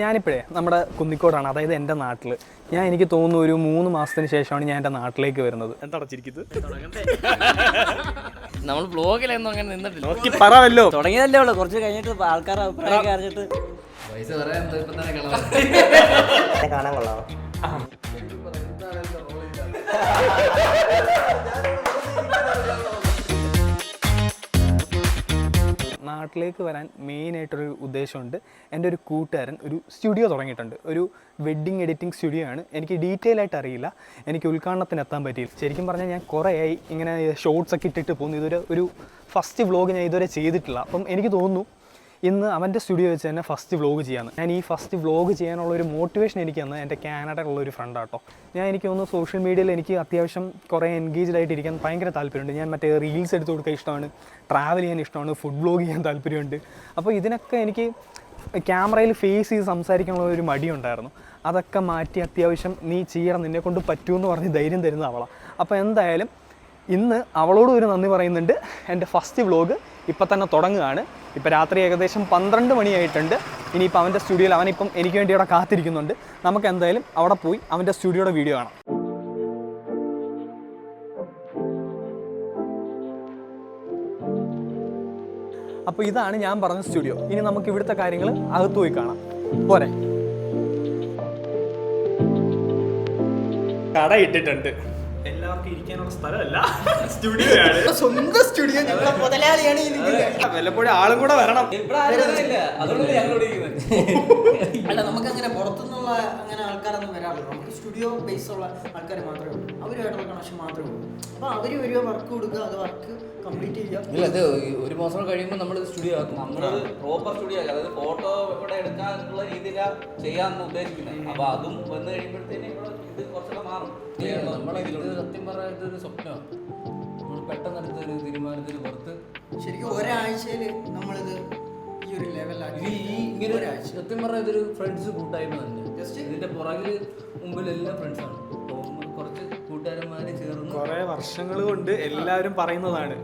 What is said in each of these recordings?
ഞാനിപ്പോഴേ നമ്മുടെ കുന്നിക്കോടാണ് അതായത് എന്റെ നാട്ടിൽ ഞാൻ എനിക്ക് തോന്നുന്നു ഒരു മൂന്ന് മാസത്തിന് ശേഷമാണ് ഞാൻ എന്റെ നാട്ടിലേക്ക് വരുന്നത്. നമ്മൾ ബ്ലോഗിലൊന്നും അങ്ങനെ നിന്നിട്ടില്ല. നോക്കി പറവല്ലോ. തുടങ്ങിയതല്ലേ ഉള്ളൂ. കുറച്ച് കഴിഞ്ഞിട്ട് ആൾക്കാർ അഭിപ്രായം അറിഞ്ഞിട്ട്. പൈസ പറയാൻ എന്താ ഇപ്പൊ തന്നെ കളവാ കാണാൻ കൊള്ളാം നാട്ടിലേക്ക് വരാൻ മെയിനായിട്ടൊരു ഉദ്ദേശമുണ്ട്. എന്റെ ഒരു കൂട്ടുകാരൻ ഒരു സ്റ്റുഡിയോ തുടങ്ങിയിട്ടുണ്ട്. ഒരു വെഡ്ഡിങ് എഡിറ്റിംഗ് സ്റ്റുഡിയോ ആണ്. എനിക്ക് ഡീറ്റെയിൽ ആയിട്ട് അറിയില്ല. എനിക്ക് ഉദ്ഘാടനത്തിന് എത്താൻ പറ്റിയില്ല. ശരിക്കും പറഞ്ഞാൽ ഞാൻ കുറേയായി ഇങ്ങനെ ഷോർട്സ് ഒക്കെ ഇട്ടിട്ട് പോകുന്നു. ഇതൊരു ഒരു ഫസ്റ്റ് വ്ലോഗ് ഞാൻ ഇതുവരെ ചെയ്തിട്ടില്ല. അപ്പം എനിക്ക് തോന്നുന്നു ഇന്ന് അവന്റെ സ്റ്റുഡിയോ വെച്ച് തന്നെ ഫസ്റ്റ് വ്ലോഗ് ചെയ്യാന്ന്. ഞാൻ ഈ ഫസ്റ്റ് വ്ലോഗ് ചെയ്യാനുള്ള ഒരു മോട്ടിവേഷൻ എനിക്ക് തന്നത് എന്റെ കാനഡയിലുള്ള ഒരു ഫ്രണ്ട് ആട്ടോ ഞാൻ എനിക്ക് തോന്നുന്നു സോഷ്യൽ മീഡിയയിൽ എനിക്ക് അത്യാവശ്യം കുറേ എൻഗേജ്ഡ് ആയിട്ടിരിക്കാൻ ഭയങ്കര താല്പര്യമുണ്ട്. ഞാൻ മറ്റേ റീൽസ് എടുത്ത് കൊടുക്കാൻ ഇഷ്ടമാണ് ട്രാവൽ ചെയ്യാൻ ഇഷ്ടമാണ് ഫുഡ് വ്ലോഗ് ചെയ്യാൻ താല്പര്യമുണ്ട്. അപ്പോൾ ഇതിനൊക്കെ എനിക്ക് ക്യാമറയിൽ ഫേസ് ചെയ്ത് സംസാരിക്കാനുള്ള ഒരു മടിയുണ്ടായിരുന്നു. അതൊക്കെ മാറ്റി അത്യാവശ്യം നീ ചെയ്യണം നിന്നെ കൊണ്ട് പറ്റുമെന്ന് പറഞ്ഞ് ധൈര്യം തരുന്ന അവളാണ് അപ്പോൾ എന്തായാലും ഇന്ന് അവളോട് ഒരു നന്ദി പറയുന്നുണ്ട്. എന്റെ ഫസ്റ്റ് വ്ലോഗ് ഇപ്പം തന്നെ തുടങ്ങുകയാണ്. ഇപ്പം രാത്രി ഏകദേശം പന്ത്രണ്ട് മണിയായിട്ടുണ്ട്. ഇനിയിപ്പോൾ അവന്റെ സ്റ്റുഡിയോയിൽ അവനിപ്പം എനിക്ക് വേണ്ടി അവിടെ കാത്തിരിക്കുന്നുണ്ട്. നമുക്ക് എന്തായാലും അവിടെ പോയി അവന്റെ സ്റ്റുഡിയോയുടെ വീഡിയോ കാണാം. അപ്പോൾ ഇതാണ് ഞാൻ പറഞ്ഞ സ്റ്റുഡിയോ. ഇനി നമുക്ക് ഇവിടുത്തെ കാര്യങ്ങൾ അകത്ത് പോയി കാണാം. പോരെ. കട ഇട്ടിട്ടുണ്ട്. എല്ലാവർക്കും ഇരിക്കാനുള്ള സ്ഥലമല്ല. സ്റ്റുഡിയോ ആണ്. സ്വന്തം സ്റ്റുഡിയോ ഞങ്ങളെ മുതലാളിയാണ് ഈ നിൽക്കുന്നത് വല്ലപ്പോഴും ആളും കൂടെ വരണം. അല്ല നമുക്ക് അങ്ങനെ പുറത്തുനിന്നുള്ള അങ്ങനെ ആൾക്കാരൊന്നും വരാറില്ല. നമുക്ക് സ്റ്റുഡിയോ ബേസ് ഉള്ള ആൾക്കാർ മാത്രമേ ഉള്ളൂ. അവരുമായിട്ടുള്ള കണക്ഷൻ മാത്രമേ ഉള്ളൂ. അപ്പോൾ അവർ ഒരു വർക്ക് കൊടുക്കുക അത് വർക്ക് കംപ്ലീറ്റ് ചെയ്യുക. ഇല്ല ഒരു മാസം കഴിയുമ്പോൾ നമ്മൾ സ്റ്റുഡിയോ ആക്കും. നമ്മളത് പ്രോപ്പർ സ്റ്റുഡിയോ അതായത് ഫോട്ടോ ഇവിടെ എടുക്കാനുള്ള രീതിയിലാണ് ചെയ്യാന്ന് ഉദ്ദേശിക്കുന്നത് അപ്പൊ അതും വന്നു കഴിയുമ്പോഴത്തേനും മാറും നമ്മളെ ഇത് സത്യം പറഞ്ഞാൽ ഇതൊരു സ്വപ്നമാണ് നമ്മൾ പെട്ടെന്ന് എടുത്ത ഒരു തീരുമാനത്തിൽ പുറത്ത് ശരിക്കും ഒരാഴ്ചയിൽ നമ്മളിത് ഈ ഒരു ഇത് ലെവലാക്കി ഈ ഇങ്ങനെ ഒരു സത്യം പറഞ്ഞാൽ ഇതൊരു ഫ്രണ്ട്സ് കൂട്ടായ്മ തന്നെ. ജസ്റ്റ് ഇതിന്റെ പുറകിൽ മുമ്പിൽ എല്ലാം ഫ്രണ്ട്സാണ് കുറച്ച് കൂട്ടുകാരന്മാര് ചേർന്ന് കുറെ വർഷങ്ങൾ കൊണ്ട് എല്ലാവരും പറയുന്നതാണ്.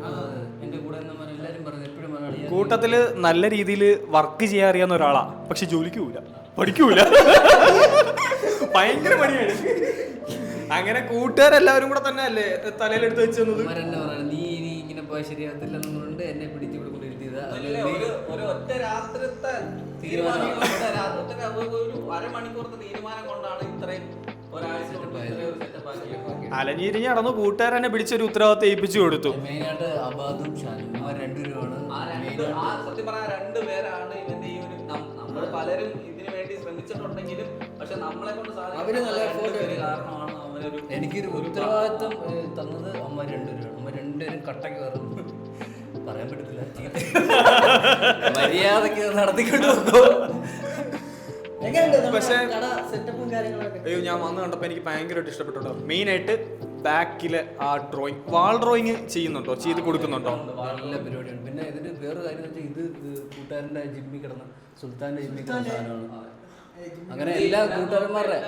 എന്റെ കൂടെ എല്ലാവരും എപ്പോഴും മലയാളി കൂട്ടത്തിൽ നല്ല രീതിയിൽ വർക്ക് ചെയ്യാൻ അറിയാവുന്ന ഒരാളാ. പക്ഷെ ജോലിക്ക് പോവില്ല. പഠിക്കൂല. ഭയങ്കര പണിയാണ്. അങ്ങനെ കൂട്ടുകാരെല്ലാവരും കൂടെ തന്നെ അല്ലേ തലയിലെടുത്ത് വെച്ച് തന്നത് അവരെന്നെ നീ ഇനി ഇങ്ങനെ പോയാൽ എന്നെ പിടിച്ച് ഇവിടെ ഒറ്റ രാത്രിത്തെ തീരുമാനം ഒറ്റ രാ- ഒറ്റ രാ- ഒരു- ഒരു അരമണിക്കൂറത്തെ തീരുമാനം കൊണ്ടാണ് ഇത്രയും ഒരാഴ്ച കൊണ്ട് ഇത്രയും ഒരു setup ആക്കിയത്. അലഞ്ഞിരിഞ്ഞ് നടന്നു കൂട്ടുകാരനെ പിടിച്ചൊരു ഉത്തരവാദിത്തം ഏൽപ്പിച്ചു കൊടുത്തു. മെയിനായിട്ട് അബാദും ഷാനും. അവർ രണ്ടുപേരുമാണ് ആ രണ്ട് ആ സത്യം പറഞ്ഞ രണ്ട് പേരാണ് ഇവന്റെ ഈ ഒരു നമ്മൾ പലരും ഇതിനു വേണ്ടി ശ്രമിച്ചിട്ടുണ്ടെങ്കിലും പക്ഷെ നമ്മളെ കൊണ്ട് അവർ നല്ല effort കാരണമാണ് അവനൊരു എനിക്കൊരു ഉത്തരവാദിത്വം തന്നത് അമ്മ രണ്ടുപേരാണ്. അമ്മ രണ്ടുപേരും കട്ടക്ക് കയറുന്നു. പറയാൻ പറ്റത്തില്ല. മര്യാദയ്ക്ക് നടത്തിക്കൊണ്ട് പക്ഷേ- കട സെറ്റപ്പും കാര്യങ്ങളൊക്കെ? അയ്യോ ഞാൻ വന്ന് കണ്ടപ്പോൾ എനിക്ക് ഭയങ്കരമായിട്ട് ഇഷ്ടപ്പെട്ടോ മെയിനായിട്ട് ബാക്കിലെ ആ ഡ്രോയിങ് വാൾ ഡ്രോയിങ് ചെയ്യുന്നുണ്ടോ? ചെയ്ത് കൊടുക്കുന്നുണ്ടോ? നല്ല പരിപാടിയാണ്. പിന്നെ ഇതിന് വേറെ കാര്യം എന്ന് വെച്ചാൽ ഇത് കൂട്ടുകാരന്റെ ജിമ്മി കിടന്ന സുൽത്താന്റെ ജിമ്മി കിടന്ന സാധനമാണ്. അങ്ങനെ എല്ലാ കൂട്ടുകാരന്മാരുടെ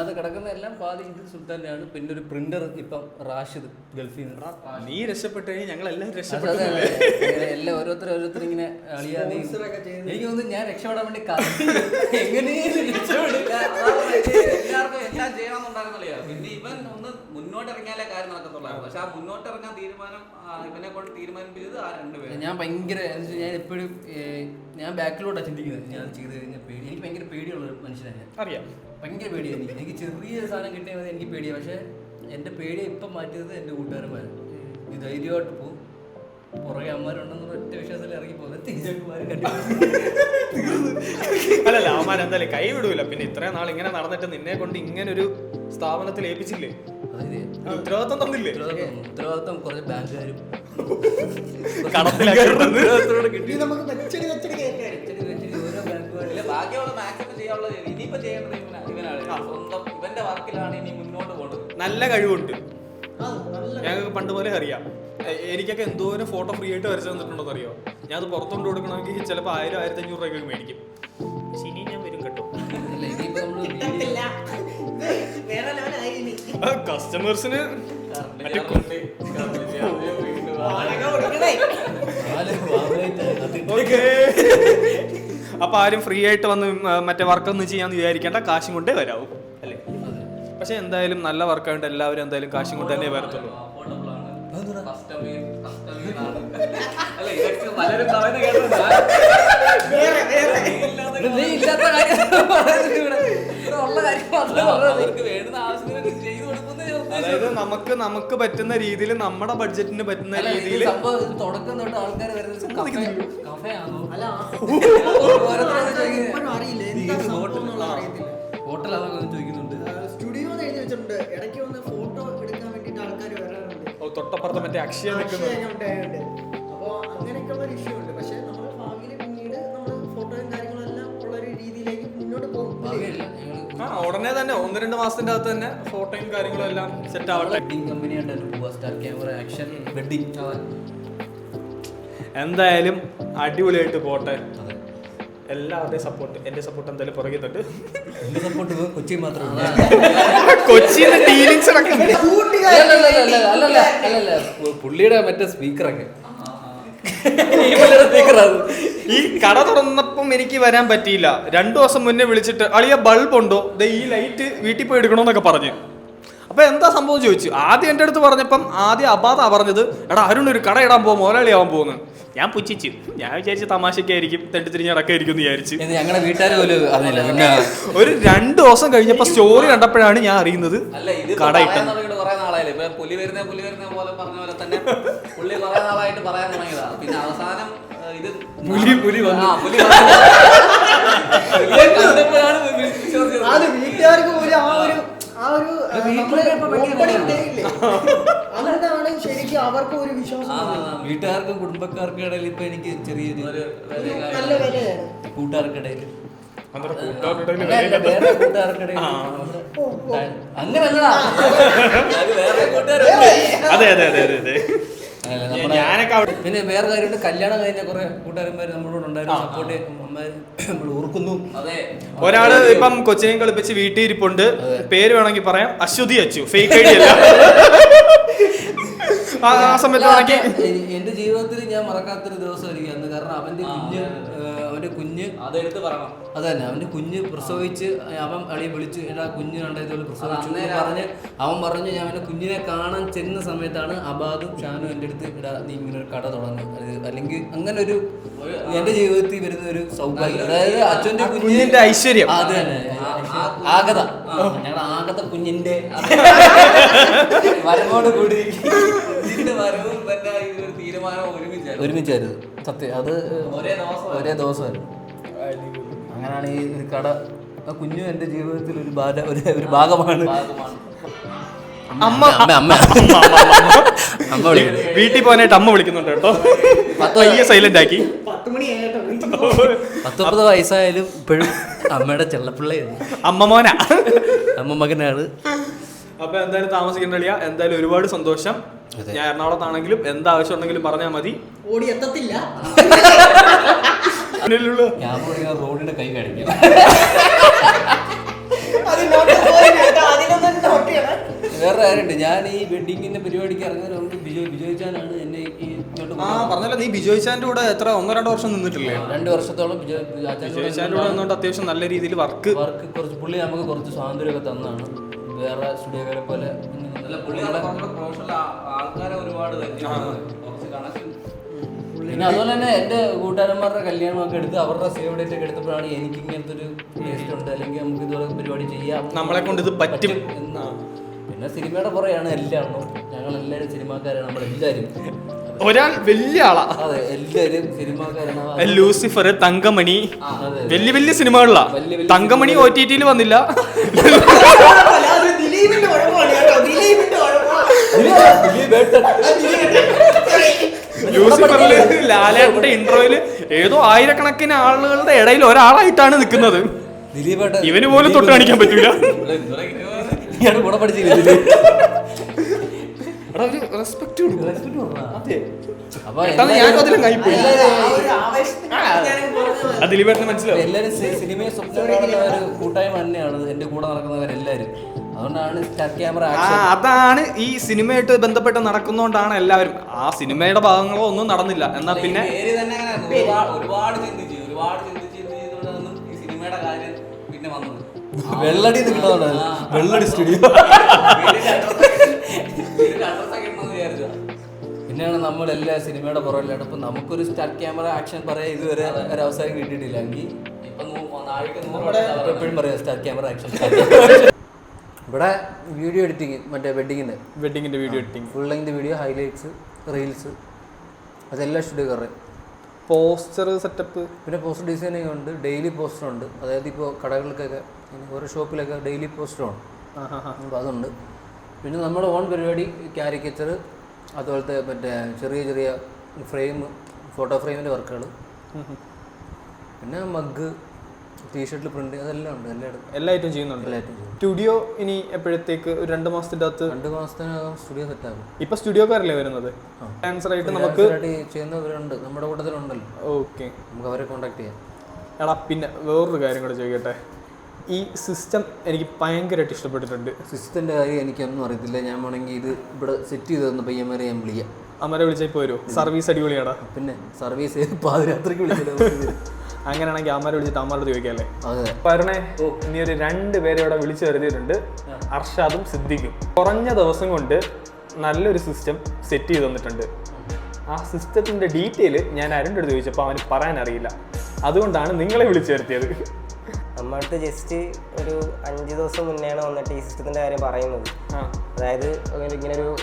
അത് കിടക്കുന്ന എല്ലാം പാതി ഇത് സുൽത്താനാണ് പിന്നെ ഒരു പ്രിന്റർ ഇപ്പം റാഷിദ് ഗൾഫിൽ നിന്ന്. നീ രക്ഷപ്പെട്ടു കഴിഞ്ഞാൽ ഞങ്ങൾ എല്ലാം എല്ലാം ഓരോരുത്തർ ഓരോരുത്തർ ഇങ്ങനെ അളിയാതെ എനിക്ക് തോന്നുന്നു ഞാൻ രക്ഷപ്പെടാൻ വേണ്ടി എങ്ങനെയും രക്ഷപ്പെടില്ല എല്ലാവർക്കും എല്ലാം ചെയ്യണമെന്നുണ്ടാകുന്നില്ല പിന്നെ ഇവൻ ഒന്ന് മുന്നോട്ട് ഇറങ്ങിയാലേ കാര്യം നടക്കത്തുള്ളായിരുന്നു. പക്ഷെ ആ മുന്നോട്ട് ഇറങ്ങാൻ തീരുമാനം ഇവനെ കൊണ്ട് തീരുമാനിപ്പിച്ചത് ആ രണ്ടുപേരും ഞാൻ ഭയങ്കര ഞാൻ എപ്പോഴും ഞാൻ ബാക്കിലോട്ടാണ് ചിന്തിക്കുന്നത്. ഞാൻ ചെയ്ത് കഴിഞ്ഞാൽ പേടി എനിക്ക് ഭയങ്കര പേടിയുള്ള മനുഷ്യനല്ല അറിയാം. ഭയങ്കര പേടിയായിരുന്നു എനിക്ക്. ചെറിയ സാധനം കിട്ടിയത് എനിക്ക് പേടിയാണ് പക്ഷെ എന്റെ പേടിയെ ഇപ്പം മാറ്റിയത് എന്റെ കൂട്ടുകാരന്മാരാണ് ഇത് ധൈര്യമായിട്ട് പോകും പുറകെ അമ്മമാരുണ്ടെന്നുള്ള ഒറ്റ വിശ്വാസത്തിൽ ഇറങ്ങി പോകുന്നത് തിരിച്ചന്മാർ അല്ലല്ല അവന്മാർ എന്തായാലും കൈ വിടൂല. പിന്നെ ഇത്രയും നാൾ ഇങ്ങനെ നടന്നിട്ട് നിന്നെ കൊണ്ട് ഇങ്ങനെ ഒരു സ്ഥാപനത്തിൽ ഏൽപ്പിച്ചില്ലേ? ഉത്തരവാദിത്വം തന്നില്ലേ? ഉത്തരവാദിത്വം ഉത്തരവാദിത്വം കുറച്ച് ബാങ്കുകാരും കടത്തിലാക്കിയിട്ടുണ്ട്. ബാക്കിയുള്ള മാക്സിമം ചെയ്യാനുള്ള ഇനിയിപ്പോ ചെയ്യേണ്ടത് ഇവനാ ഇവനാണ്. സ്വന്തം ഇവന്റെ വർക്കിലാണ് ഇനി മുന്നോട്ട് പോകുന്നത് നല്ല കഴിവുണ്ട്. നല്ല ഞങ്ങൾക്ക് പണ്ട് പോലെ അറിയാം. എ- എനിക്കൊക്കെ എന്തോരം ഫോട്ടോ ഫ്രീ ആയിട്ട് വരച്ചു തന്നിട്ടുണ്ടോ അറിയോ ഞാൻ അത് പുറത്തോണ്ട് കൊടുക്കണമെങ്കിൽ ചിലപ്പോൾ ആയിരം ആയിരത്തി അഞ്ഞൂറ് രൂപയ്ക്ക് മേടിക്കും. പക്ഷെ ഇനി ഞാൻ വരും കേട്ടോ. വേറെ ലെവലായി ഇനി. കസ്റ്റമേഴ്സിന് ഓക്കേ കൊടുക്കണേ. ഓക്കെ അപ്പോൾ ആരും ഫ്രീ ആയിട്ട് വന്ന് മറ്റേ വർക്കൊന്നും ചെയ്യാന്ന് വിചാരിക്കേണ്ട കാശും കൊണ്ടേ വരാവൂ അല്ലേ പക്ഷെ എന്തായാലും നല്ല വർക്കായിട്ട് എല്ലാവരും എന്തായാലും കാശും കൊണ്ട് തന്നെ വരത്തുള്ളൂ ഇല്ലാത്ത കാര്യം പറയുന്നത് ഇവിടെ. ഇവിടെ ഉള്ള കാര്യം മാത്രമേ പറഞ്ഞത്. അവർക്ക് വേണ്ടുന്ന ആവശ്യത്തിന് ചെയ്തു കൊടുക്കുന്നേ ഞാൻ ഉദ്ദേശിച്ചുള്ളൂ. അതായത് നമുക്ക് നമുക്ക് പറ്റുന്ന രീതിയിൽ നമ്മുടെ ബഡ്ജറ്റിന് പറ്റുന്ന രീതിയിൽ തുടക്കം തൊട്ട് ആൾക്കാർ ഹോട്ടലാന്നൊക്കെ ചോദിക്കുന്നുണ്ട്. സ്റ്റുഡിയോ എന്ന് എഴുതി വെച്ചിട്ടുണ്ട്. ഇടയ്ക്ക് വന്ന് ഫോട്ടോ എടുക്കാൻ വേണ്ടിയിട്ട് ആൾക്കാർ വരാറുണ്ട്. തൊട്ടപ്പുറത്ത് മറ്റേ അക്ഷയ ഉണ്ടായുണ്ട്. അപ്പോൾ അങ്ങനെയൊക്കെയുള്ള ഒരു ഇഷ്യൂ ഉണ്ട്. പക്ഷേ ഉടനെ തന്നെ ഒന്ന് രണ്ട് മാസത്തിന്റെ അകത്ത് തന്നെ ഫോട്ടോയും കാര്യങ്ങളും എല്ലാം സെറ്റ് ആവട്ടെ വെഡിങ് കമ്പനിയായിട്ട് പോവാ സ്റ്റാർ ക്യാമറ ആക്ഷൻ വെഡിങ് എന്തായാലും അടിപൊളിയായിട്ട് പോട്ടെ എല്ലാവരുടെയും സപ്പോർട്ട് എന്റെ സപ്പോർട്ട് എന്തായാലും പുറകിട്ടുണ്ട് എന്റെ സപ്പോർട്ട് കൊച്ചി മാത്രമേ കൊച്ചിയിൽ ഡീലിങ്സ് അല്ലല്ല പുള്ളിയുടെ മറ്റേ സ്പീക്കറൊക്കെ സ്പീക്കറാണ് ഈ കട തുറന്നപ്പം എനിക്ക് വരാൻ പറ്റിയില്ല. രണ്ടു ദിവസം മുന്നേ വിളിച്ചിട്ട് അളിയ ബൾബ് ഉണ്ടോ? ദേ ഈ ലൈറ്റ് വീട്ടിൽ പോയി എടുക്കണമെന്നൊക്കെ പറഞ്ഞു. അപ്പൊ എന്താ സംഭവം ചോദിച്ചു. ആദ്യം എന്റെ അടുത്ത് പറഞ്ഞപ്പം ആദ്യം അബാധ പറഞ്ഞത് എടാ അരുൺ ഒരു കട ഇടാൻ പോകും മുതലാളിയാവാൻ പോകുന്നു ഞാൻ പുച്ഛിച്ചു. ഞാൻ വിചാരിച്ചു തമാശക്കായിരിക്കും തെണ്ടി തിരിഞ്ഞ് നടക്കായിരിക്കും എന്ന് വിചാരിച്ചു. ഞങ്ങളുടെ വീട്ടുകാർ പോലും പിന്നെ ഒരു രണ്ട് ദിവസം കഴിഞ്ഞപ്പോ സ്റ്റോറി കണ്ടപ്പോഴാണ് ഞാൻ അറിയുന്നത് കട ഇപ്പൊ പുലി വരുന്ന പുലി വരുന്ന പോലെ പറഞ്ഞ പോലെ തന്നെ പുള്ളി കുറെ നാളായിട്ട് പറയാൻ തുടങ്ങിയതാണ് പിന്നെ അവസാനം ഇത് പുലി പുലി വന്നു. ആ. അത് വീട്ടുകാർക്ക് ഒരു ആ ഒരു ആ ഒരു? അതാണ് ശരിക്കും അവർക്ക് ഒരു വിശ്വാസം വീട്ടുകാർക്കും കുടുംബക്കാർക്കും ഇടയിൽ ഇപ്പൊ എനിക്ക് ചെറിയൊരു നല്ല വിലയാണ്. കൂട്ടുകാർക്കിടയിൽ. അങ്ങനല്ലടാ. അത്. അതെ അതെ അതെ. പിന്നെ വേറെ കാര്യമുണ്ട്. കല്യാണം കഴിഞ്ഞ കുറെ കൂട്ടുകാരന്മാർ നമ്മളോട് ഉണ്ടായിരുന്നു. സപ്പോർട്ട് നമ്മൾ ഓർക്കുന്നു. അതെ. ഒരാൾ ഇപ്പം കൊച്ചിനെയും കളിപ്പിച്ച് വീട്ടിൽ ഇരിപ്പുണ്ട് പേര് വേണമെങ്കിൽ പറയാം. അശ്വതി അച്ചു. ഫേക്ക് ഐഡി അല്ല. ആ സമയത്ത് എന്റെ ജീവിതത്തിൽ ഞാൻ മറക്കാത്തൊരു ദിവസമായിരിക്കും. അന്ന് കാരണം അവന്റെ കുഞ്ഞ് അവന്റെ കുഞ്ഞ് അതെടുത്ത് പറയണം. അത് തന്നെ അവന്റെ കുഞ്ഞ് പ്രസവിച്ച് അവൻ അളിയെ വിളിച്ചു എടാ കുഞ്ഞ് രണ്ടായിരത്തി പ്രസവിച്ചു പറഞ്ഞ് അവൻ പറഞ്ഞു ഞാൻ അവന്റെ കുഞ്ഞിനെ കാണാൻ ചെന്ന സമയത്താണ് അബാദും ഷാനും എന്റെ അടുത്ത് ഇടാ നീ ഇങ്ങനെ ഒരു കട തുടങ്ങി. അല്ലെങ്കിൽ അങ്ങനെ ഒരു എന്റെ ജീവിതത്തിൽ വരുന്ന ഒരു സൗഭാഗ്യം. അതായത് അച്ഛന്റെ കുഞ്ഞിന്റെ ഐശ്വര്യം. അതന്നെ. അത് തന്നെ ആഗത. ഞങ്ങളുടെ ആഗത കുഞ്ഞിന്റെ വരവോട് കൂടി ഇതിന്റെ വരവും തന്നെ ഇതൊരു തീരുമാനം ഒരുമിച്ചായിരുന്നു. ഒരുമിച്ചായിരുന്നു. സത്യം അത് ഒരേ ദിവസം ഒരേ ദിവസമായിരുന്നു. അങ്ങനെയാണ് ഈ കട. കുഞ്ഞു എന്റെ ജീവിതത്തിൽ ഒരു ഒരു ഒരു ഭാഗമാണ്. ഭാഗമാണ്. അമ്മ. അമ്മ അമ്മ അമ്മ. വിളിക്കുന്നു വീട്ടിൽ പോകാനായിട്ട് അമ്മ വിളിക്കുന്നുണ്ട് കേട്ടോ. പത്ത് പയ്യെ സൈലന്റ് ആക്കി. പത്തൊമ്പത് വയസ്സായാലും ഇപ്പോഴും അമ്മയുടെ ചെള്ളപ്പിള്ളയായിരുന്നു. അമ്മ മോന. അമ്മ മകനാണ്. അപ്പൊ എന്തായാലും താമസിക്കേണ്ട കളിയ എന്തായാലും ഒരുപാട് സന്തോഷം. ഞാൻ എറണാകുളത്താണെങ്കിലും എന്താവശ്യം ഉണ്ടെങ്കിലും പറഞ്ഞാൽ മതി. ഓടി എത്തത്തില്ല. റോഡിന്റെ കൈ കാണിക്കാം. കാര്യമുണ്ട് ഞാൻ ഈ വെഡിങ്ങിന്റെ പരിപാടിക്ക് ഇറങ്ങുന്നതിന് മുമ്പ് ബിജോ ബിജോയിച്ചാനാണ് എന്നെ ഈ ഇങ്ങോട്ട് ആ പറഞ്ഞല്ലോ നീ ബിജോയിച്ചാന്റെ കൂടെ എത്ര ഒന്നോ രണ്ടോ വർഷം നിന്നിട്ടില്ലേ? രണ്ട് വർഷത്തോളം ബിജോ ബിജോയ്ച്ചാന്റെ കൂടെ നിന്നുകൊണ്ട് അത്യാവശ്യം നല്ല രീതിയിൽ വർക്ക്. വർക്ക് കുറച്ച് പുള്ളി നമുക്ക് കുറച്ച് സ്വാതന്ത്ര്യമൊക്കെ തന്നാണ്. വേറെ സ്റ്റുഡിയോക്കാരെ പോലെ അല്ല പുള്ളി പ്രൊഫഷണൽ ആൾക്കാരെ ഒരുപാട്. കുറച്ച് കണക്ഷൻ പിന്നെ അതുപോലെ തന്നെ എന്റെ കൂട്ടുകാരന്മാരുടെ കല്യാണമൊക്കെ എടുത്ത് അവരുടെ സേവ് ഡേറ്റ് ഒക്കെ എടുത്തപ്പോഴാണ് എനിക്ക് ഇങ്ങനത്തെ ഒരു ടേസ്റ്റ് ഉണ്ട്. അല്ലെങ്കിൽ നമുക്ക് ഇതുപോലെ പരിപാടി ചെയ്യാം. നമ്മളെ കൊണ്ട് ഇത് പറ്റും. എന്ന് പിന്നെ സിനിമയുടെ പുറയാണ് എല്ലാം ഞങ്ങൾ എല്ലാവരും സിനിമാക്കാരാണ് നമ്മളെല്ലാവരും ഒരാൾ വലിയ ആളാ. അതെ എല്ലാവരും സിനിമാക്കാരാണ്. ലൂസിഫർ തങ്കമണി. അതെ വലിയ വലിയ സിനിമകളിലാ തങ്കമണി ഒ ടി ടിയിൽ വന്നില്ല. ലൂസിഫറിൽ ലാലേട്ടന്റെ ഇന്റർവ്യൂൽ ഏതോ ആയിരക്കണക്കിന് ആളുകളുടെ ഇടയിൽ ഒരാളായിട്ടാണ് നിൽക്കുന്നത്. ഇവന് പോലും തൊട്ട് കാണിക്കാൻ പറ്റൂല. ഇയാൾ കൂടെ പഠിച്ചില്ല എടാ ഒരു റെസ്പെക്ട് സിനിമയെ സ്വപ്നം കാണുന്ന ഒരു കൂട്ടായ്മ തന്നെയാണ് എന്റെ കൂടെ നടക്കുന്നവരെല്ലാരും. അതുകൊണ്ടാണ് സ്റ്റാർ ക്യാമറ ആക്ഷൻ. അതാണ് ഈ സിനിമയായിട്ട് ബന്ധപ്പെട്ട് നടക്കുന്നോണ്ടാണ് എല്ലാവരും. ആ സിനിമയുടെ ഭാഗങ്ങളോ ഒന്നും നടന്നില്ല. എന്നാ പിന്നെ ഒരുപാട് ഒരുപാട് ചിന്തിച്ച് ഒരുപാട് ചിന്തിച്ച്. വെള്ളടി നിൽക്കുന്നതാണ് വെള്ളടി സ്റ്റുഡിയോ പിന്നെയാണ് നമ്മൾ എല്ലാ സിനിമയുടെ പുറകിലാണ് ഇപ്പം നമുക്കൊരു സ്റ്റാർ ക്യാമറ ആക്ഷൻ പറയാൻ ഇതുവരെ ഒരു അവസരം കിട്ടിയിട്ടില്ല. എങ്കിൽ എപ്പോഴും പറയാം സ്റ്റാർട്ട് ക്യാമറ ആക്ഷൻ ഇവിടെ വീഡിയോ എഡിറ്റിംഗ് മറ്റേ വെഡിങ്ങിന്റെ വെഡിങ്ങിന്റെ video editing full length video highlights reels അതെല്ലാം സ്റ്റുഡിയോ കയറി പോസ്റ്റർ സെറ്റപ്പ്. പിന്നെ പോസ്റ്റർ ഡിസൈനിങ് ഉണ്ട് ഡെയിലി പോസ്റ്റർ ഉണ്ട്. അതായത് ഇപ്പോൾ കടകൾക്കൊക്കെ ഓരോ ഷോപ്പിലൊക്കെ ഡെയിലി പോസ്റ്റർ പോസ്റ്ററുണ്ട് അപ്പോൾ അതുണ്ട്. പിന്നെ നമ്മുടെ ഓൺ പരിപാടി കാരിക്കേച്ചർ അതുപോലത്തെ മറ്റേ ചെറിയ ചെറിയ ഫ്രെയിം ഫോട്ടോ ഫ്രെയിമിന്റെ വർക്കുകൾ പിന്നെ മഗ് ടീഷർട്ടിൽ പ്രിന്റ് അതെല്ലാം ഉണ്ട് എല്ലാം എല്ലാ ഐറ്റം ചെയ്യുന്നുണ്ട്. സ്റ്റുഡിയോ ഇനി എപ്പോഴത്തേക്ക്? ഒരു രണ്ട് മാസത്തിന്റെ അകത്ത്? രണ്ട് മാസത്തിനകം സ്റ്റുഡിയോ സെറ്റ് ആകും. ഇപ്പൊ സ്റ്റുഡിയോക്കാരല്ലേ വരുന്നത്? ആൻസർ ആയിട്ട് നമുക്ക് ചെയ്യുന്നവരുണ്ട്. നമ്മുടെ കൂട്ടത്തിലുണ്ടല്ലോ. ഓക്കെ നമുക്ക് അവരെ കോൺടാക്ട് ചെയ്യാം. എടാ പിന്നെ വേറൊരു കാര്യം കൂടെ ചോദിക്കട്ടെ? ഈ സിസ്റ്റം എനിക്ക് ഭയങ്കരമായിട്ട് ഇഷ്ടപ്പെട്ടിട്ടുണ്ട്. സിസ്റ്റത്തിന്റെ കാര്യം എനിക്കൊന്നും അറിയത്തില്ല. ഞാൻ വേണമെങ്കിൽ ഇത് ഇവിടെ സെറ്റ് ചെയ്ത് തന്ന പയ്യന്മാരെ ഞാൻ വിളിക്കാം. അമ്മരെ വിളിച്ചാൽ ഇപ്പോൾ വരുമോ സർവീസ് അടിപൊളിയാടാ. പിന്നെ സർവീസ് ചെയ്ത് പാതിരാത്രിക്ക് വിളിച്ചില്ല അങ്ങനെയാണെങ്കിൽ അമ്മ വിളിച്ചിട്ട് അമ്മാരോട് ചോദിക്കാല്ലേ? അതെ. പറഞ്ഞേ നീ ഒരു രണ്ട് പേരെ ഇവിടെ വിളിച്ചു വരുത്തിയിട്ടുണ്ട്. അർഷാദും സിദ്ദിഖും. കുറഞ്ഞ ദിവസം കൊണ്ട് നല്ലൊരു സിസ്റ്റം സെറ്റ് ചെയ്ത് തന്നിട്ടുണ്ട്. ആ സിസ്റ്റത്തിന്റെ ഡീറ്റെയിൽ ഞാൻ അരുണിന്റെ അടുത്ത് ചോദിച്ചപ്പോൾ അവന് പറയാൻ അറിയില്ല. അതുകൊണ്ടാണ് നിങ്ങളെ വിളിച്ചു വരുത്തിയത്. നമ്മളടുത്ത് ജസ്റ്റ് ഒരു അഞ്ച് ദിവസം മുന്നെയാണ് വന്നിട്ട് ഈ സിസ്റ്റത്തിന്റെ കാര്യം പറയുന്നത്. ആ. അതായത് ഇങ്ങനെ- ഇങ്ങനെ ഒരു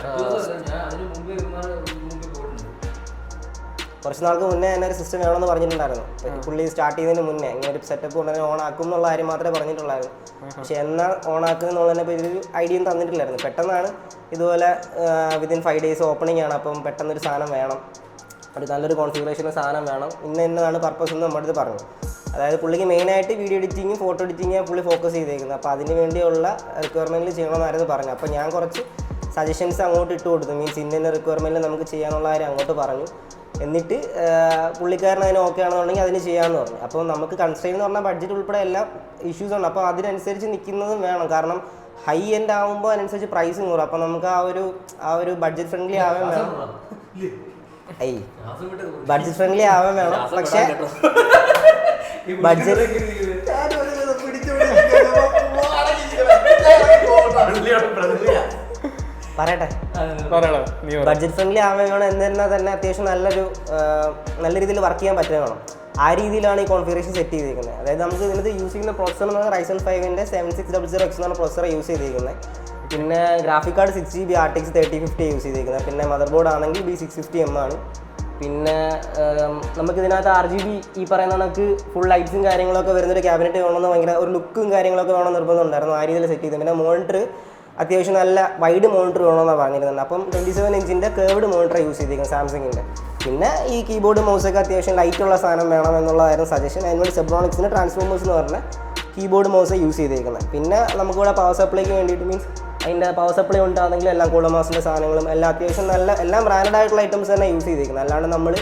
കുറച്ച് നാൾക്ക് മുന്നേ തന്നെ ഒരു സിസ്റ്റം വേണമെന്ന് പറഞ്ഞിട്ടുണ്ടായിരുന്നു. പുള്ളി സ്റ്റാർട്ട് ചെയ്യുന്നതിന് മുന്നേ ഇങ്ങനെ ഒരു സെറ്റപ്പ് ഉടനെ ഓൺ ആക്കും എന്നുള്ള കാര്യം മാത്രമേ പറഞ്ഞിട്ടുള്ളായിരുന്നു. പക്ഷെ എന്നാൽ ഓൺ ആക്കുക എന്നുള്ളതിനെ പറ്റി ഒരു ഐഡിയയും തന്നിട്ടില്ലായിരുന്നു. പെട്ടെന്നാണ് ഇതുപോലെ വിതിൻ ഫൈവ് ഡേയ്സ് ഓപ്പണിംഗ് ആണ്. അപ്പം പെട്ടെന്നൊരു സാധനം വേണം. ഒരു നല്ലൊരു കോൺഫിഗറേഷൻ സാധനം വേണം. ഇന്ന ഇന്നതാണ് പർപ്പസ് എന്ന് നമ്മുടെ അടുത്ത് പറഞ്ഞു. അതായത് പുള്ളിക്ക് മെയിനായിട്ട് വീഡിയോ എഡിറ്റിങ്ങും ഫോട്ടോ എഡിറ്റിങ്ങും പുള്ളി ഫോക്കസ് ചെയ്തേക്കുന്നത്. അപ്പോൾ അതിന് വേണ്ടിയുള്ള റിക്വയർമെന്റിൽ ചെയ്യണമെന്നായിരുന്നു പറഞ്ഞു അപ്പോൾ ഞാൻ കുറച്ച് സജഷൻസ് അങ്ങോട്ട് ഇട്ട് കൊടുത്തു. മീൻസ് ഇന്ന റിക്വയർമെന്റിൽ നമുക്ക് ചെയ്യാനുള്ള കാര്യം അങ്ങോട്ട് പറഞ്ഞു. എന്നിട്ട് പുള്ളിക്കാരൻ അതിന് ഓക്കെ ആണെന്നുണ്ടെങ്കിൽ അതിന് ചെയ്യാമെന്ന് പറഞ്ഞു. അപ്പോൾ നമുക്ക് കൺസ്ട്രെയിൻ എന്ന് പറഞ്ഞാൽ ബഡ്ജറ്റ് ഉൾപ്പെടെ എല്ലാം ഇഷ്യൂസ് ഉണ്ട് അപ്പോൾ അതിനനുസരിച്ച് നിൽക്കുന്നതും വേണം. കാരണം ഹൈ എൻഡ് ആകുമ്പോൾ അതിനനുസരിച്ച് പ്രൈസ് കൂറും അപ്പോൾ നമുക്ക് ആ ഒരു ആ ഒരു ബഡ്ജറ്റ് ഫ്രണ്ട്ലി ആവാൻ വേണം. ഐ ബഡ്ജറ്റ് ഫ്രണ്ട്ലി ആവാൻ വേണം. പക്ഷേ ബഡ്ജറ്റ് പറയട്ടെ. ബഡ്ജറ്റ് ഫ്രണ്ട്ലി ആവാൻ വേണം എന്നിരുന്നാൽ തന്നെ അത്യാവശ്യം നല്ലൊരു നല്ല രീതിയിൽ വർക്ക് ചെയ്യാൻ പറ്റുന്ന വേണം. ആ രീതിയിലാണ് ഈ കോൺഫിഗറേഷൻ സെറ്റ് ചെയ്തിരിക്കുന്നത്. അതായത് നമുക്ക് ഇതിനകത്ത് യൂസ് ചെയ്യുന്ന പ്രോസസർ എന്ന് പറഞ്ഞാൽ Ryzen ഫൈവിന്റെ seven six double zero X എന്നാണ് പ്രോസസർ യൂസ് ചെയ്തിരിക്കുന്നത്. പിന്നെ graphic card six G B RTX thirty fifty use ചെയ്തിരിക്കുന്നത്. പിന്നെ മദർ ബോർഡ് ആണെങ്കിൽ ബി സിക്സ് ഫിഫ്റ്റി എം ആണ്. പിന്നെ നമുക്ക് ഇതിനകത്ത് ആർ ജി ബി ഈ പറയുന്ന കണക്ക് ഫുൾ ലൈറ്റ്സും കാര്യങ്ങളൊക്കെ വരുന്നൊരു ക്യാബിനറ്റ് വേണമെന്ന് ഭയങ്കര ഒരു ലുക്കും കാര്യങ്ങളൊക്കെ വേണമെന്ന് നിർബന്ധമുണ്ടായിരുന്നു ആ രീതിയിൽ സെറ്റ് ചെയ്തത് പിന്നെ മോണിറ്റർ അത്യാവശ്യം നല്ല വൈഡ് മോണിറ്റർ വേണമെന്നാണ് പറഞ്ഞിരുന്നത്. അപ്പം ട്വന്റി സെവൻ ഇഞ്ചിന്റെ കേർഡ് മോണിറ്റർ യൂസ് ചെയ്തിരിക്കുന്നത് സാംസങ്ങിന്റെ പിന്നെ ഈ കീബോർഡ് മൗസൊക്കെ അത്യാവശ്യം ലൈറ്റുള്ള സാധനം വേണം എന്നുള്ളതായിരുന്നു സജഷൻ അതിനുവേണ്ടി സെബ്രോണിക്സിന്റെ ട്രാൻസ്ഫോമേഴ്സ് എന്ന് പറഞ്ഞ കീബോർഡ് മൗസ് യൂസ് ചെയ്തിരിക്കുന്നത് പിന്നെ നമുക്കിവിടെ പവർ സപ്ലൈക്ക് വേണ്ടിയിട്ട് മീൻസ് അതിന്റെ പവർ സപ്ലൈ ഉണ്ടാകുന്നെങ്കിൽ എല്ലാം കൂളമാസിന്റെ സാധനങ്ങളും എല്ലാം അത്യാവശ്യം നല്ല എല്ലാം ബ്രാൻഡഡ് ആയിട്ടുള്ള ഐറ്റംസ് തന്നെ യൂസ് ചെയ്തിരിക്കുന്നത് അല്ലാണ്ട് നമ്മൾ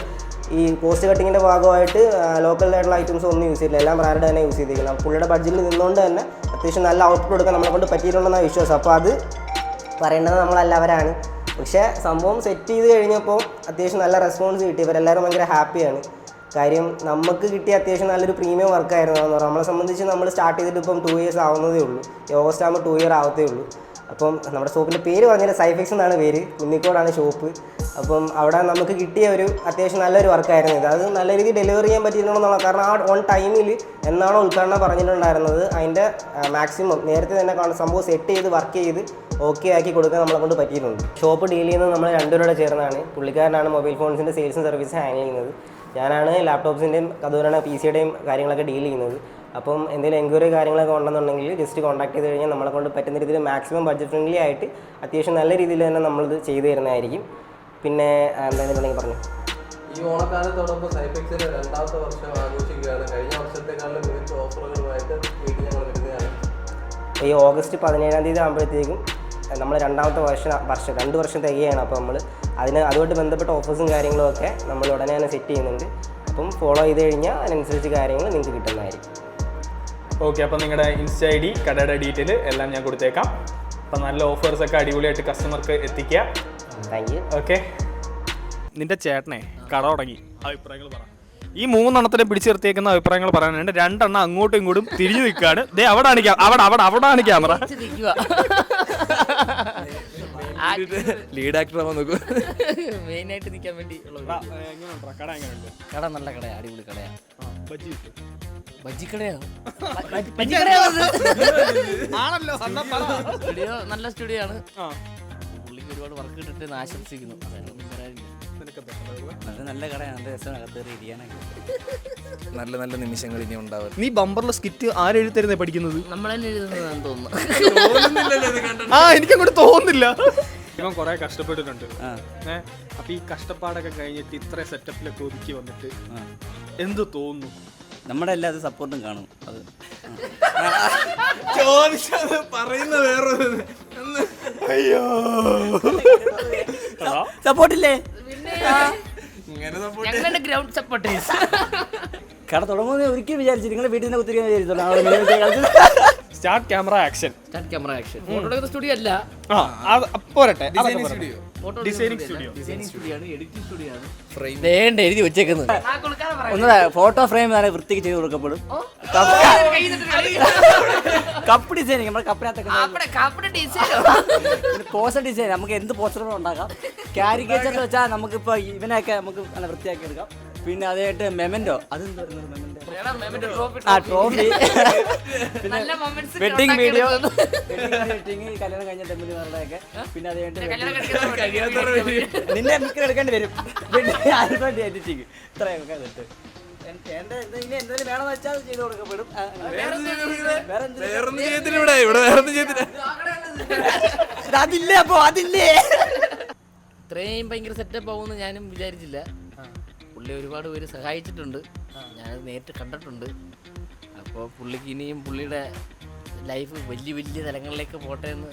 ഈ കോസ്റ്റ് കട്ടിങ്ങിന്റെ ഭാഗമായിട്ട് ലോക്കൽ ആയിട്ടുള്ള ഐറ്റംസ് ഒന്നും യൂസ് ചെയ്തില്ല. എല്ലാം ബ്രാൻഡ് തന്നെ യൂസ് ചെയ്തിരിക്കുന്നത് പുള്ളിയുടെ ബഡ്ജറ്റിൽ നിന്നുകൊണ്ട് തന്നെ അത്യാവശ്യം നല്ല ഔട്ട്പുട്ട് കൊടുക്കാൻ നമ്മളെ കൊണ്ട് പറ്റിയിട്ടുണ്ടെന്നാണ് വിശ്വാസം. അപ്പോൾ അത് പറയേണ്ടത് നമ്മളെല്ലാവരാണ്. പക്ഷേ സംഭവം സെറ്റ് ചെയ്ത് കഴിഞ്ഞപ്പോൾ അത്യാവശ്യം നല്ല റെസ്പോൺസ് കിട്ടി. ഇവരെല്ലാവരും ഭയങ്കര ഹാപ്പിയാണ് കാര്യം നമുക്ക് കിട്ടിയ അത്യാവശ്യം നല്ലൊരു പ്രീമിയം വർക്കായിരുന്നു എന്ന് പറഞ്ഞാൽ നമ്മളെ സംബന്ധിച്ച് നമ്മൾ സ്റ്റാർട്ട് ചെയ്തിട്ട് ഇപ്പം ടു ഇയേഴ്സ് ആവുന്നതേ ഉള്ളൂ. ഓഗസ്റ്റ് ആകുമ്പോൾ ടു ഇയർ ആവത്തേ ഉള്ളൂ. അപ്പം നമ്മുടെ ഷോപ്പിന്റെ പേര് പറഞ്ഞാൽ സൈഫിക്സ് എന്നാണ് പേര്. മിന്നിക്കോടാണ് ഷോപ്പ്. അപ്പം അവിടെ നമുക്ക് കിട്ടിയ ഒരു അത്യാവശ്യം നല്ലൊരു വർക്കായിരുന്നു ഇത്. അത് നല്ല രീതിയിൽ ഡെലിവറി ചെയ്യാൻ പറ്റിയിരുന്നുള്ള കാരണം ആ ഓൺ ടൈമിൽ എന്നാണോ ഉദ്ഘാടനം പറഞ്ഞിട്ടുണ്ടായിരുന്നത്. അതിന്റെ മാക്സിമം നേരത്തെ തന്നെ കാണുന്ന സംഭവം സെറ്റ് ചെയ്ത് വർക്ക് ചെയ്ത് ഓക്കെ ആക്കി കൊടുക്കാൻ നമ്മളെ കൊണ്ട് പറ്റിയിട്ടുണ്ട്. ഷോപ്പ് ഡീൽ ചെയ്യുന്നത് നമ്മൾ രണ്ടുപേരോടെ ചേർന്നാണ്. പുള്ളിക്കാരനാണ് മൊബൈൽ ഫോൺസിന്റെ സെയിൽസും സർവീസും ഹാൻഡിൽ ചെയ്യുന്നത്. ഞാനാണ് ലാപ്ടോപ്സിന്റെയും അതുപോലെയാണ് പി സിയുടെയും കാര്യങ്ങളൊക്കെ ഡീൽ ചെയ്യുന്നത്. അപ്പം എന്തെങ്കിലും എൻക്വയറി കാര്യങ്ങളൊക്കെ ഉണ്ടെന്നുണ്ടെങ്കിൽ ജസ്റ്റ് കോൺടാക്ട് ചെയ്ത് കഴിഞ്ഞാൽ നമ്മളെ കൊണ്ട് പറ്റുന്ന രീതിയിൽ മാക്സിമം ബഡ്ജറ്റ് ഫ്രണ്ട്ലി ആയിട്ട് അത്യാവശ്യം നല്ല രീതിയിൽ തന്നെ നമ്മളിത് ചെയ്തു തരുന്നതായിരിക്കും. പിന്നെ ഉണ്ടെങ്കിൽ പറഞ്ഞു. ഈ ഓണക്കാലത്തോടൊപ്പം സൈഫെക്സിന്റെ രണ്ടാമത്തെ വർഷം ആഘോഷിക്കുകയാണ്. കഴിഞ്ഞ വർഷത്തെക്കാളും മികച്ച ഓഫറുകളുമായിട്ട് വീട്ടിൽ ഞങ്ങൾ വരുന്നതാണ്. ഈ ഓഗസ്റ്റ് പതിനേഴാം തീയതി ആകുമ്പോഴത്തേക്കും നമ്മൾ രണ്ടാമത്തെ വർഷം വർഷം രണ്ട് വർഷം തികയാണ് അപ്പോൾ നമ്മൾ അതിന് അതുമായിട്ട് ബന്ധപ്പെട്ട ഓഫേഴ്സും കാര്യങ്ങളും ഒക്കെ നമ്മൾ ഉടനെ തന്നെ സെറ്റ് ചെയ്യുന്നുണ്ട്. അപ്പം ഫോളോ ചെയ്ത് കഴിഞ്ഞാൽ അതിനനുസരിച്ച് കാര്യങ്ങൾ നിങ്ങൾക്ക് കിട്ടുന്നതായിരിക്കും. ഓക്കെ അപ്പോൾ നിങ്ങളുടെ ഇൻസ്റ്റ ഐ ഡി കടയുടെ ഡീറ്റെയിൽ എല്ലാം ഞാൻ കൊടുത്തേക്കാം. അപ്പം നല്ല ഓഫേഴ്സ് ഒക്കെ അടിപൊളിയായിട്ട് കസ്റ്റമർക്ക് എത്തിക്കുക. Thank you okay. നിന്റെ ചേട്ടനെ കട തുടങ്ങി. അഭിപ്രായങ്ങൾ പറ ഈ മൂന്നെണ്ണത്തിനെ പിടിച്ചു നിർത്തിയേക്കുന്ന അഭിപ്രായങ്ങൾ പറയാനുണ്ട്. രണ്ടെണ്ണം അങ്ങോട്ടും ഇങ്ങോട്ടും തിരിഞ്ഞു നിൽക്കുകയാണ് ദേ അവിടാണ് ആണ് അവിടെ അവിടെ അവിടാണ് ക്യാമറ. ലീഡ് ആക്ടർ ആവാൻ നോക്കും. മെയിൻ ആയിട്ട് നിൽക്കാൻ വേണ്ടി. കട നല്ല കടയാ അടിപൊളി കടയാ. ബജ്ജി ബജ്ജിക്കടയോ ആണല്ലോ സ്റ്റുഡിയോ നല്ല സ്റ്റുഡിയോ ആണ് പുള്ളിക്ക് ഒരുപാട് വർക്ക് കിട്ടിട്ട് ആശംസിക്കുന്നു. അത് നല്ല കടയാണ്. നല്ല രസമാണ്. ഇരിക്കാനൊക്കെ. നല്ല നല്ല നിമിഷങ്ങൾ ഇനി ഉണ്ടാവും നീ ബമ്പറിലെ സ്കിറ്റ് ആരെഴുത്തരുന്നേ പഠിക്കുന്നത്? നമ്മൾ തന്നെ എഴുതുന്നതാണെന്ന് തോന്നുന്നു. ആ എനിക്കങ്ങോട്ട് തോന്നുന്നില്ല. ഇവൻ കുറെ കഷ്ടപ്പെട്ടിട്ടുണ്ട്. ഏ? അപ്പൊ ഈ കഷ്ടപ്പാടൊക്കെ കഴിഞ്ഞിട്ട് ഇത്ര സെറ്റപ്പിലൊക്കെ ഒതുക്കി വന്നിട്ട് എന്ത് തോന്നുന്നു? നമ്മുടെ എല്ലാവരും സപ്പോർട്ടും കാണും. അത്. ചോദിച്ചത് പറയുന്ന വേറെ അയ്യോ. സപ്പോർട്ടില്ലേ ഇങ്ങനെ ഞങ്ങളുടെ ഗ്രൗണ്ട് സപ്പോർട്ടേഴ്സ് കട തുടങ്ങുമെന്ന് ഒരിക്കലും വിചാരിച്ചു നിങ്ങളെ വീട്ടിൽ നിന്ന് കുത്തിരി വിചാരിച്ചോളാം. Start camera action start camera action studio അല്ല. ആ പോരട്ടെ. Studio designing studio designing studio ആണ് എഡിറ്റിംഗ് സ്റ്റുഡിയോ ആണ്. ഫ്രെയിം വേണ്ട എഴുതി വെച്ചേക്കുന്നത്. ഒന്ന് ഫോട്ടോ ഫ്രെയിം നല്ല വൃത്തിക്ക് ചെയ്ത് കൊടുക്കപ്പെടും. കപ്പ് ഡിസൈനിങ് നമ്മുടെ കപ്പിനകത്തൊക്കെ പോസ്റ്റർ ഡിസൈൻ നമുക്ക് എന്ത് പോസ്റ്ററുകളും ഉണ്ടാക്കാം. കാരിക്കേച്ചർ വെച്ചാൽ നമുക്കിപ്പോൾ ഇവനെയൊക്കെ നമുക്ക് നല്ല വൃത്തിയാക്കി എടുക്കാം. പിന്നെ അതായിട്ട് മെമെന്റോ? അതെന്താ ആ ട്രോഫി. പിന്നെ നല്ല moments വെഡിങ് വീഡിയോ. വെഡിങ് കല്യാണം കഴിഞ്ഞ ദമ്പതിമാരുടെയൊക്കെ പിന്നെ കല്യാണം അതായിട്ട് നിന്നെ മിക്കർ എടുക്കേണ്ടി വരും. ആൽബം എഡിറ്റിങ് ഇത്രയൊക്കെ എന്റെ ഇനി എന്തെങ്കിലും വേണമെന്ന് വെച്ചാൽ ചെയ്തു കൊടുക്കപ്പെടും ആ, വേറെ എന്ത് വേറൊന്നും ചെയ്യത്തില്ല ഇവിടെ ഇവിടെ വേറൊന്നും ചെയ്യത്തില്ല ഇത് അതില്ലേ അപ്പോ? അതില്ലേ. ഇത്രയും ഭയങ്കര സെറ്റപ്പ് ആവുമെന്ന് ഞാനും വിചാരിച്ചില്ല. പുള്ളി ഒരുപാട് പേര് സഹായിച്ചിട്ടുണ്ട്. ഞാൻ നേരിട്ട് കണ്ടിട്ടുണ്ട്. അപ്പോൾ പുള്ളിക്ക് ഇനിയും പുള്ളിയുടെ ലൈഫ് വലിയ വലിയ തലങ്ങളിലേക്ക് പോട്ടെ എന്ന്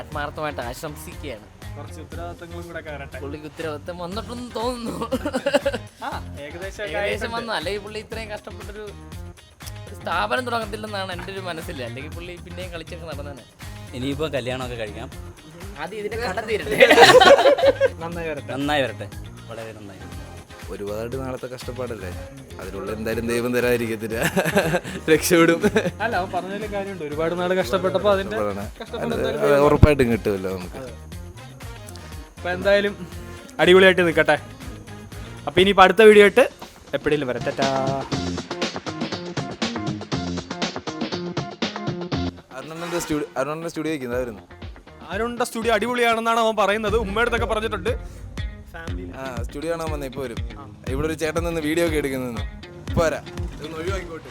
ആത്മാർത്ഥമായിട്ട് ആശംസിക്കുകയാണ്. കുറച്ച് ഉത്തരവാദിത്തങ്ങളും കൂടെ കയറട്ടെ പുള്ളിക്ക് ഉത്തരവാദിത്തം വന്നിട്ടൊന്നും തോന്നുന്നു. ആ ഏകദേശം ഏകദേശം വന്നു. അല്ലെങ്കിൽ പുള്ളി ഇത്രയും കഷ്ടപ്പെട്ടൊരു ഒരു സ്ഥാപനം തുടങ്ങത്തില്ലെന്നാണ് എന്റെ ഒരു മനസ്സിൽ അല്ലെങ്കിൽ പുള്ളി പിന്നെയും കളിച്ചൊക്കെ നടന്നേനെ. ഇനിയിപ്പോ കല്യാണമൊക്കെ കഴിക്കാം. ആദ്യം ഇതിന്റെ കട തീരട്ടെ. നന്നായി വരട്ടെ നന്നായി വരട്ടെ. വളരെ നന്നായി. ഒരുപാട് നാളത്തെ കഷ്ടപ്പാടല്ലേ? അതിലുള്ള എന്തായാലും ദൈവം തരാതിരിക്കത്തില്ല. രക്ഷപ്പെടും. അല്ല അവൻ പറഞ്ഞതിൽ കാര്യമുണ്ട്. ഒരുപാട് നാൾ കഷ്ടപ്പെട്ടപ്പോ അതിന്റെ. അത് ഉറപ്പായിട്ടും കിട്ടുമല്ലോ നമുക്ക്. അപ്പൊ എന്തായാലും അടിപൊളിയായിട്ട് നിൽക്കട്ടെ. അപ്പൊ ഇനിയിപ്പോ അടുത്ത വീഡിയോ ആയിട്ട് എപ്പോഴേലും വരട്ടെ ടാ. അരുണന്റെ സ്റ്റുഡിയോ അരുണന്റെ സ്റ്റുഡിയോ ആരുണ്ട സ്റ്റുഡിയോ അടിപൊളിയാണെന്നാണ് അവൻ പറയുന്നത്. ഉമ്മയുടെ പറഞ്ഞിട്ടുണ്ട്. ആ സ്റ്റുഡിയോ കാണാൻ വന്നേ ഇപ്പോ വരും. ഇവിടെ ഒരു ചേട്ടൻ നിന്ന് വീഡിയോ ഒക്കെ എടുക്കുന്നു പോരാ. ഒഴിവാക്കിക്കോട്ടെ.